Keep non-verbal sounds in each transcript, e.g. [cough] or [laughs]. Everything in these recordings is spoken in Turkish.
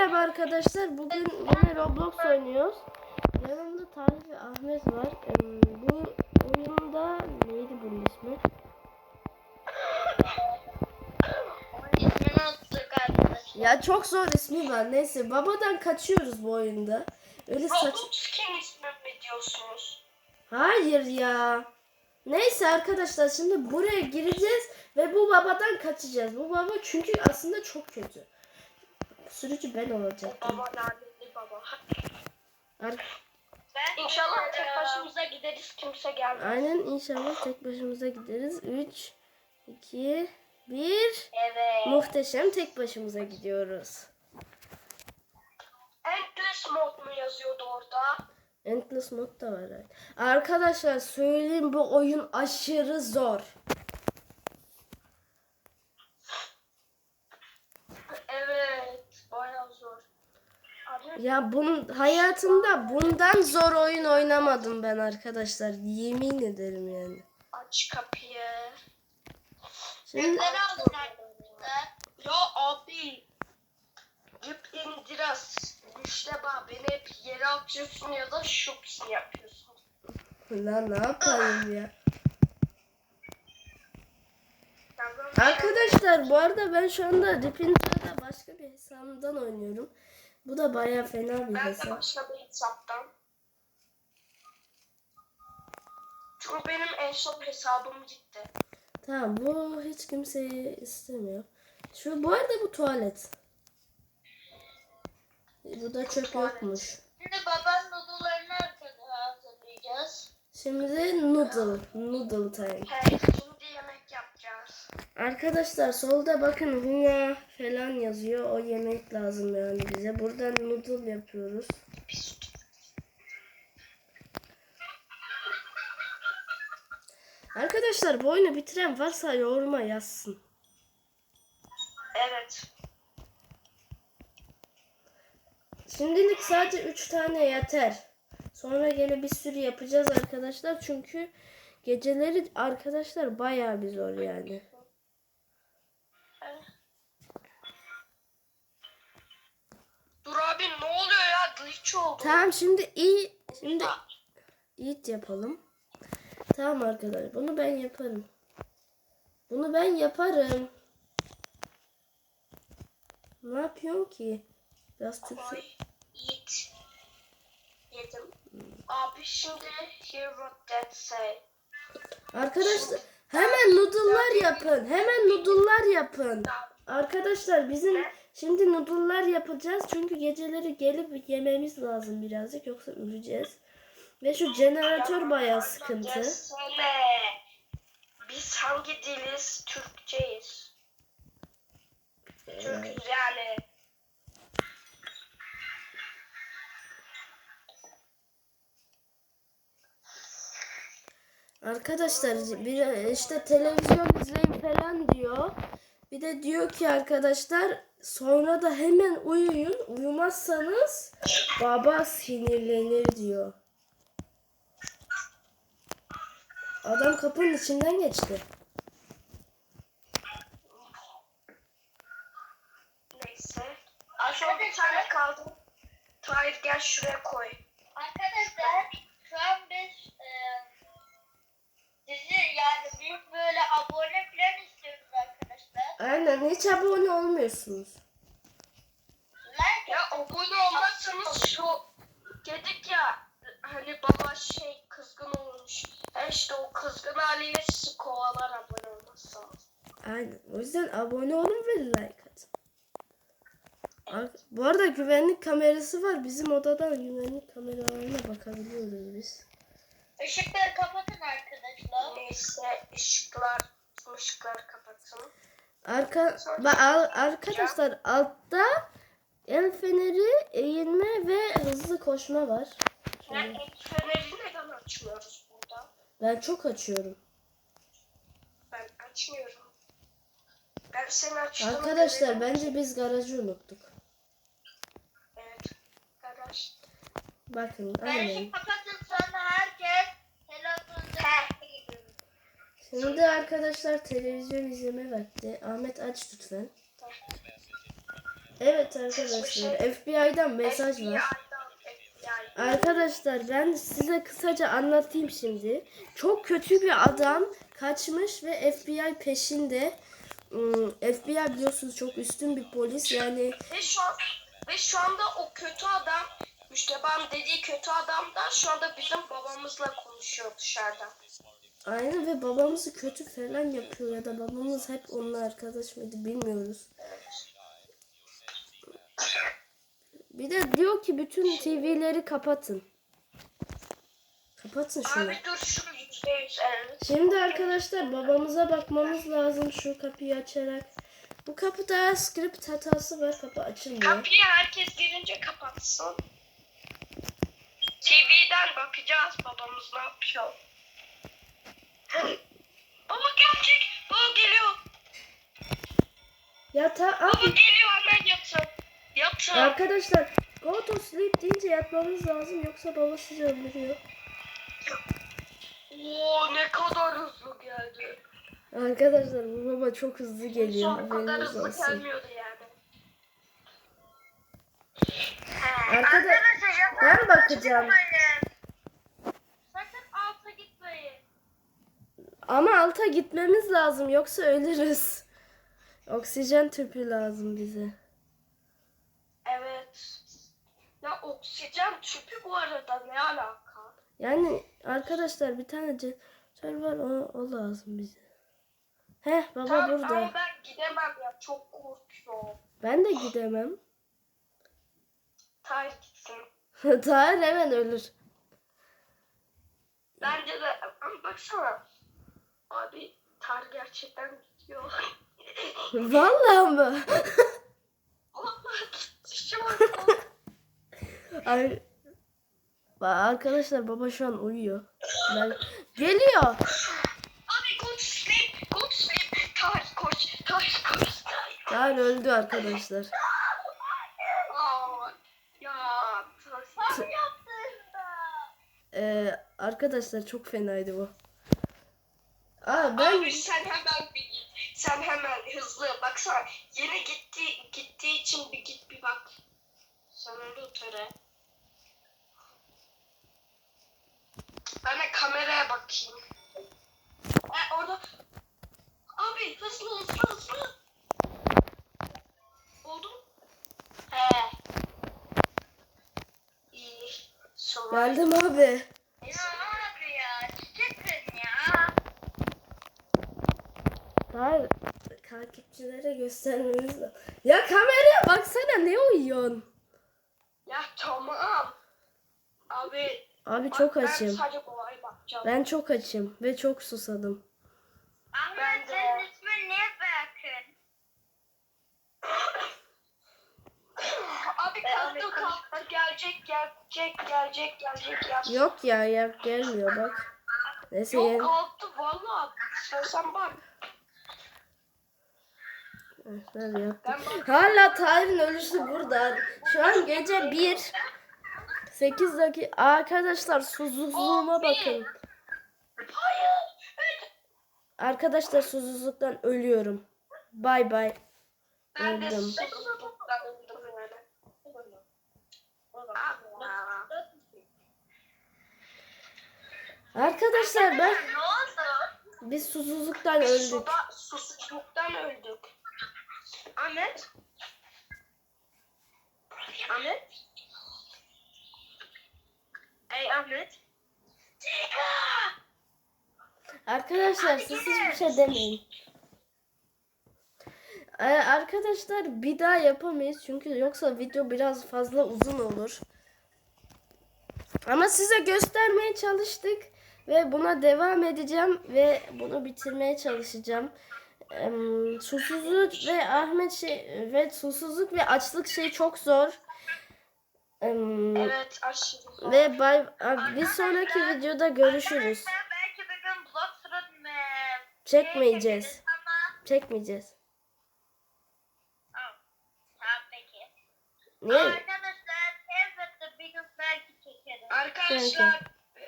merhaba arkadaşlar. Bugün yine Roblox oynuyoruz. Yanımda Tarık ve Ahmet var. Ee, bu oyunda neydi bunun ismi? İsmini unuttuk arkadaşlar. Ya çok zor ismi var. Neyse babadan kaçıyoruz bu oyunda. Öyle saç... Roblox kim ismi mi diyorsunuz? Hayır ya. Neyse arkadaşlar şimdi buraya gireceğiz ve bu babadan kaçacağız. Bu baba çünkü aslında çok kötü. Sürücü ben olacaktım. Baba lanetli baba. Ar- İnşallah tek başımıza gideriz kimse gelmez. Aynen inşallah tek başımıza gideriz. 3, 2, 1. Evet. Muhteşem tek başımıza gidiyoruz. Endless mod mu yazıyordu orada? Endless mod da var. Arkadaşlar söyleyeyim bu oyun aşırı zor. Evet. Bayağı zor. Abi Ya bunun hayatımda bundan zor oyun oynamadım ben arkadaşlar. Yemin ederim yani. aç kapıyı. Şimdi alın arkadaşlar. Ya abi. Rip indiras. İşte bak beni hep yere atıyorsun ya da şupsin yapıyorsun. lan ne yapayım ya. Arkadaşlar bu arada ben şu anda Ripinter'da başka bir hesabımdan oynuyorum. Bu da baya fena bir Ben de hesap. başka bir hesaptan. Çünkü benim en son hesabım gitti. Tamam bu hiç kimseyi istemiyor. Şu bu arada bu tuvalet. Burada çöp yokmuş. Şimdi babanın noodle'larını hazırlayacağız. Şimdi noodle, noodle time. Yapacağız. Arkadaşlar solda bakın huna falan yazıyor. O yemek lazım yani bize. Buradan noodle yapıyoruz. Arkadaşlar bu oyunu bitiren varsa yoruma yazsın. Evet. Şimdilik sadece 3 tane yeter. Sonra gene bir sürü yapacağız arkadaşlar. Çünkü geceleri arkadaşlar bayağı bir zor yani. Dur abi ne oluyor ya? Glitch oldu. Tamam şimdi iyi şimdi eat yapalım. Tamam arkadaşlar bunu ben yaparım. Bunu ben yaparım. Ne yapıyorsun ki? Biraz. Koy. Eat. Yedim. Abi şimdi hear what that say. Arkadaşlar hemen noodle'lar yapın. Hemen noodle'lar yapın. Arkadaşlar bizim şimdi noodle'lar yapacağız. Çünkü geceleri gelip yememiz lazım birazcık yoksa öleceğiz. Ve şu jeneratör bayağı sıkıntı. Desene. Biz hangi diliz? Türkçeyiz. Türküz yani. Arkadaşlar bir işte televizyon izleyin falan diyor. Bir de diyor ki arkadaşlar sonra da hemen uyuyun. Uyumazsanız baba sinirlenir diyor. Adam kapının içinden geçti. Neyse. Aşağı bir tane kaldı. Tahir gel şuraya koy. Arkadaşlar şu an biz e, sizi yani büyük böyle abone. Aynen hiç abone olmuyorsunuz. Like Ya abone olmazsanız şu dedik ya hani baba şey kızgın olmuş. E işte o kızgın haliyle sizi kovalar abone olmazsanız. Aynen. O yüzden abone olun ve like atın. Ar- Bu arada güvenlik kamerası var. Bizim odadan güvenlik kameralarına bakabiliyoruz biz. ışıkları kapatın arkadaşlar. Neyse ışıklar ışıklar kapatsın. Arka ba- al- arkadaşlar altta el feneri, eğilme ve hızlı koşma var. Ya el feneri neden açmıyoruz burada? Ben çok açıyorum. Ben açmıyorum. Ben seni açtım. Arkadaşlar bence biz garajı unuttuk. Evet. Garaj. Bakın Ben aynen. ışık kapatın sonra herkes telefonda gidiyor. Şimdi arkadaşlar televizyon izleme vakti. Ahmet aç lütfen. Evet arkadaşlar FBI'dan mesaj var. Arkadaşlar ben size kısaca anlatayım şimdi. Çok kötü bir adam kaçmış ve FBI peşinde. Hmm, FBI biliyorsunuz çok üstün bir polis yani Ve şu an ve şu anda o kötü adam Müşteban dediği kötü adam da şu anda bizim babamızla konuşuyor dışarıda. Aynen ve babamızı kötü falan yapıyor ya da babamız hep onunla arkadaş mıydı bilmiyoruz. Bir de diyor ki bütün TV'leri kapatın. Kapatın şunu. Abi dur şu yüzde yüz evet. Şimdi arkadaşlar babamıza bakmamız lazım şu kapıyı açarak. Bu kapıda script hatası var. Kapı açılmıyor. Kapıyı herkes gelince kapatsın. TV'den bakacağız babamız ne yapıyor. Baba gelecek. Baba geliyor. Yata Baba abi geliyor hemen yatın. Yatın. arkadaşlar go to sleep deyince yatmamız lazım yoksa baba sizi öldürüyor. Oo ne kadar hızlı geldi. Arkadaşlar bu baba çok hızlı geliyor. Son kadar hızlı olsun. gelmiyordu yani. Arkadaş ben bakacağım. Sakın alta gitmeyin. Ama alta gitmemiz lazım yoksa ölürüz. Oksijen tüpü lazım bize. Evet. Ya oksijen tüpü bu arada ne alaka? Yani arkadaşlar bir tane jeneratör var o, o lazım bize. Heh baba Tamam burada. ama ben gidemem ya çok korkuyorum. Ben de gidemem. Tahir gitsin. [laughs] Tahir hemen ölür. Bence de ama baksana. Abi Tahir gerçekten gidiyor. [laughs] Vallahi mı? [laughs] Vallahi gitti şu an. Ay, arkadaşlar baba şu an uyuyor. Ben... Geliyor. Abi go to sleep. Go to sleep. Tahir koş. Tahir koş. Tahir öldü arkadaşlar. Aa, ya Tahir. Ee, arkadaşlar çok fenaydı bu. Aa ben Abi sen hemen bir git. Sen hemen hızlı baksana. Yeni gitti gittiği için bir git bir bak. Sonunda töre. Ben de kameraya bakayım. E orada. Abi hızlı hızlı hızlı. Oldu mu? He. İyi. Sonra. geldim abi ya çıkın ya. Tahir takipçilere göstermemiz lazım. Ya kameraya baksana ne uyuyorsun? Ya tamam. Abi Abi bak, çok Ben açım. bakacağım. Ben çok açım ve çok susadım. Ahmet Ben de. senin ismin ne Berkın? Abi kalktı kalktı gelecek gelecek gelecek gelecek ya. Yok ya ya gelmiyor bak. Neyse Yok yeni- kalktı valla. Sen sen bak. Nerede yaptı? Hala Tahir'in ölüsü burada. Şu an gece 1. 8 dakika. Arkadaşlar susuzluğuma bakın. Arkadaşlar susuzluktan ölüyorum. Bay bay. Öldüm. Arkadaşlar ben biz susuzluktan öldük. Susuzluktan öldük. Ahmet. Ahmet. Ey Ahmet. Arkadaşlar siz hiçbir şey demeyin. Ee, arkadaşlar bir daha yapamayız çünkü yoksa video biraz fazla uzun olur. Ama size göstermeye çalıştık ve buna devam edeceğim ve bunu bitirmeye çalışacağım. Susuzluk ve Ahmet şey ve susuzluk ve açlık şey çok zor. Evet aşırı zor. ve bay bir sonraki videoda görüşürüz. Belki bir gün blog sırın mı? Çekmeyeceğiz. Ama Çekmeyeceğiz. Niye? Arkadaşlar elbette bir gün belki çekeriz. Arkadaşlar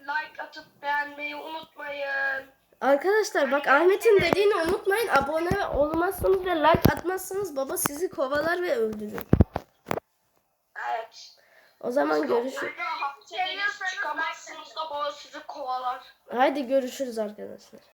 like atıp beğenmeyi unutmayın. Arkadaşlar bak Ahmet'in dediğini unutmayın. Abone olmazsanız ve like atmazsanız baba sizi kovalar ve öldürür. Evet. O zaman görüşürüz. Çıkamazsınız da baba sizi kovalar. Haydi görüşürüz arkadaşlar.